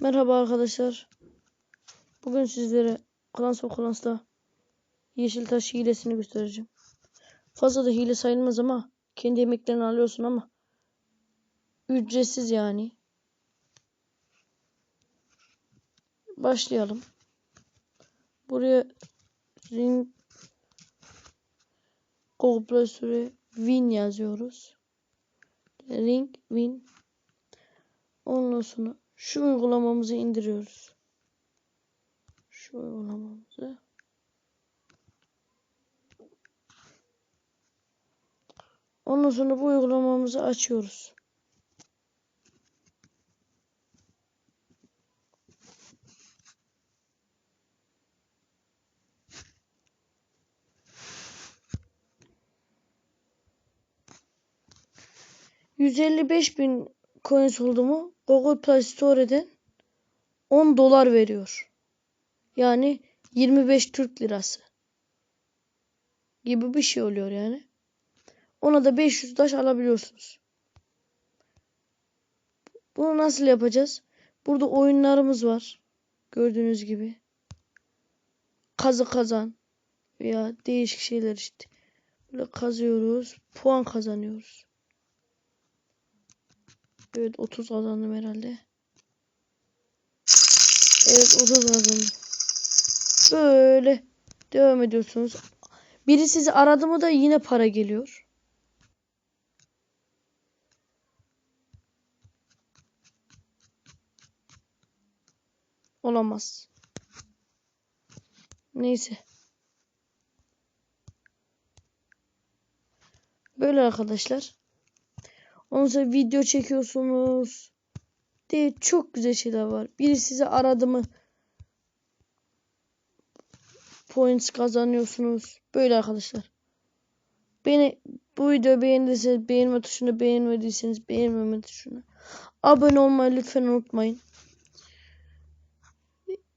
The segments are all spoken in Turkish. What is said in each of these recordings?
Merhaba arkadaşlar. Bugün sizlere Clans of Clans'ta yeşil taş hilesini göstereceğim. Fazla da hile sayılmaz ama kendi emeklerini alıyorsun ama ücretsiz yani. Başlayalım. Buraya ring Google Play win yazıyoruz. Ring win. Ondan sonra şu uygulamamızı indiriyoruz. Şu uygulamamızı. Ondan sonra bu uygulamamızı açıyoruz. ...155 bin coins oldu mu... ...Google Play Store'den... ...10 dolar veriyor. Yani 25 Türk lirası. Gibi bir şey oluyor yani. Ona da 500 taş alabiliyorsunuz. Bunu nasıl yapacağız? Burada oyunlarımız var. Gördüğünüz gibi. Kazı kazan. Veya değişik şeyler işte. Böyle kazıyoruz. Puan kazanıyoruz. Evet 30 kazandım herhalde. Evet 30 kazandım. Böyle devam ediyorsunuz. Biri sizi aradı mı da yine para geliyor. Olamaz. Neyse. Böyle arkadaşlar. Ondan sonra video çekiyorsunuz. Değil çok güzel şeyler var. Biri sizi aradı mı points kazanıyorsunuz. Böyle arkadaşlar. Beni bu videoyu beğendiyseniz beğenme tuşuna beğenmediyseniz beğenmeme tuşuna. Abone olmayı lütfen unutmayın.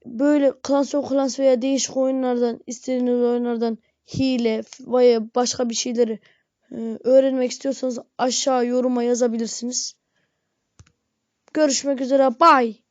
Böyle Clans of Clans veya değişik oyunlardan istediğiniz oyunlardan hile veya başka bir şeyleri e, öğrenmek istiyorsanız aşağı yoruma yazabilirsiniz. Görüşmek üzere. Bye.